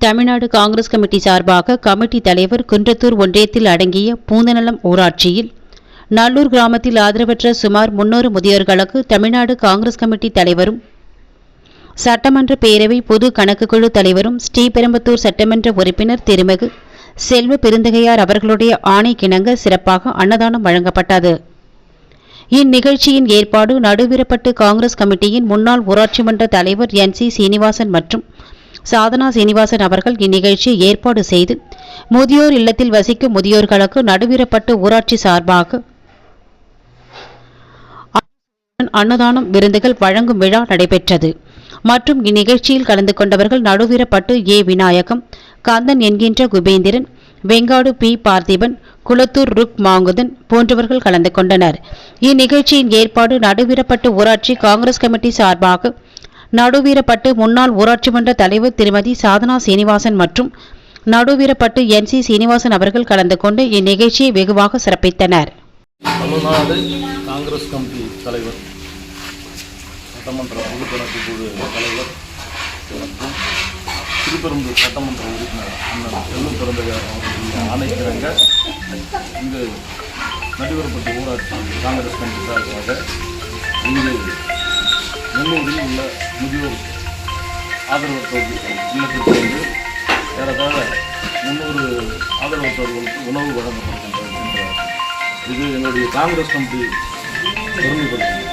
Tamil Nadu Congress committee சார்பாக committee தலைவர் குன்றத்தூர் ஒன்றியத்தில் அடங்கிய பூந்தநலம் ஊராட்சியில் நல்லூர் கிராமத்தில் ஆதரவற்ற சுமார் முன்னூறு முதியோர்களுக்கு தமிழ்நாடு காங்கிரஸ் கமிட்டி தலைவரும் சட்டமன்ற பேரவை பொது கணக்குக்குழு தலைவரும் ஸ்ரீபெரும்புத்தூர் சட்டமன்ற உறுப்பினர் திருமிகு செல்வ பெருந்தகையார் அவர்களுடைய ஆணைக்கிணங்க சிறப்பாக அன்னதானம் வழங்கப்பட்டது. இந்நிகழ்ச்சியின் ஏற்பாடு நடுவிரப்பட்டு காங்கிரஸ் கமிட்டியின் முன்னாள் ஊராட்சி மன்ற தலைவர் என் சி சீனிவாசன் மற்றும் சாதனா சீனிவாசன் அவர்கள் இந்நிகழ்ச்சியை ஏற்பாடு செய்து முதியோர் இல்லத்தில் வசிக்கும் முதியோர்களுக்கு நடுவிரப்பட்டு ஊராட்சி சார்பாக அன்னதானம் விருந்துகள் வழங்கும் விழா நடைபெற்றது. மற்றும் இந்நிகழ்ச்சியில் கலந்து கொண்டவர்கள் நடுவிரப்பட்டு ஏ. விநாயகம் கந்தன் என்கின்ற குபேந்திரன் வெங்காடு பி. பார்த்திபன் குளத்தூர் ருக் மாங்குதன் போன்றவர்கள் கலந்து கொண்டனர். இந்நிகழ்ச்சியின் ஏற்பாடு நடுவிரப்பட்டு ஊராட்சி காங்கிரஸ் கமிட்டி சார்பாக நடுவீரப்பட்டு முன்னாள் ஊராட்சி மன்ற தலைவர் திருமதி சாதனா சீனிவாசன் மற்றும் நடுவீரப்பட்டு என் சி சீனிவாசன் அவர்கள் கலந்து கொண்டு இந்நிகழ்ச்சியை வெகுவாக சிறப்பித்தனர். தமிழ்நாடு காங்கிரஸ் கமிட்டி தலைவர் சட்டமன்ற பொதுக்கணக்கு குழு தலைவர் மற்றும் திருப்பெரும்பூர் சட்டமன்ற உறுப்பினர் அண்ணன் செல்லும் பிறந்தகார் அவர்களுடைய ஆணைக்கிறங்க இங்கு நடுவரப்பட்ட ஊராட்சி காங்கிரஸ் கமிட்டி சார்பாக இங்கு முன்னூரில் உள்ள முதியோர் ஆதரவற்றோர் இல்லத்திற்கு வந்து ஏறத்தாழ முந்நூறு ஆதரவற்றோர்களுக்கு உணவு வழங்கப்படுகின்றது என்ற இது என்னுடைய காங்கிரஸ் கமிட்டி பெருமைப்படுத்துகிறது.